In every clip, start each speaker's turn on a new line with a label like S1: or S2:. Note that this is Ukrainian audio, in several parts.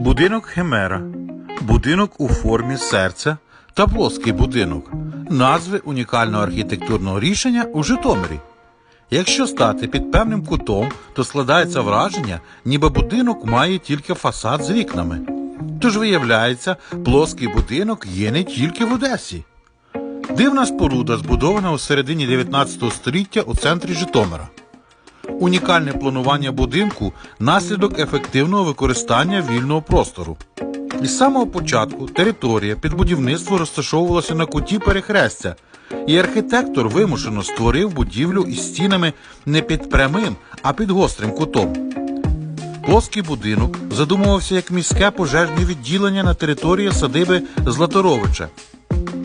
S1: Будинок Химера, будинок у формі серця та плоский будинок назви унікального архітектурного рішення у Житомирі. Якщо стати під певним кутом, то складається враження, ніби будинок має тільки фасад з вікнами. Тож виявляється, плоский будинок є не тільки в Одесі. Дивна споруда збудована у середині 19 століття у центрі Житомира. Унікальне планування будинку наслідок ефективного використання вільного простору. Із самого початку територія під будівництво розташовувалася на куті перехрестя, і архітектор вимушено створив будівлю із стінами не під прямим, а під гострим кутом. Плоский будинок задумувався як міське пожежне відділення на території садиби Златоровича,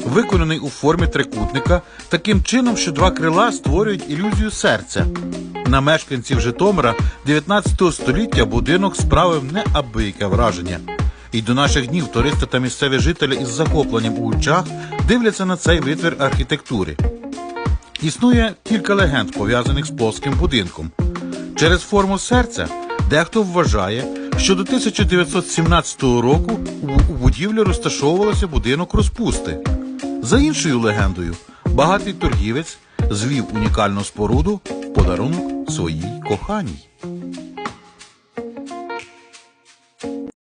S1: виконаний у формі трикутника, таким чином, що два крила створюють ілюзію серця. На мешканців Житомира 19 століття будинок справив неабияке враження. І до наших днів туристи та місцеві жителі із захопленням у очах дивляться на цей витвір архітектури. Існує кілька легенд, пов'язаних з плоским будинком. Через форму серця дехто вважає, що до 1917 року у будівлі розташовувався будинок розпусти. За іншою легендою, багатий торгівець звів унікальну споруду в подарунок своїй коханій.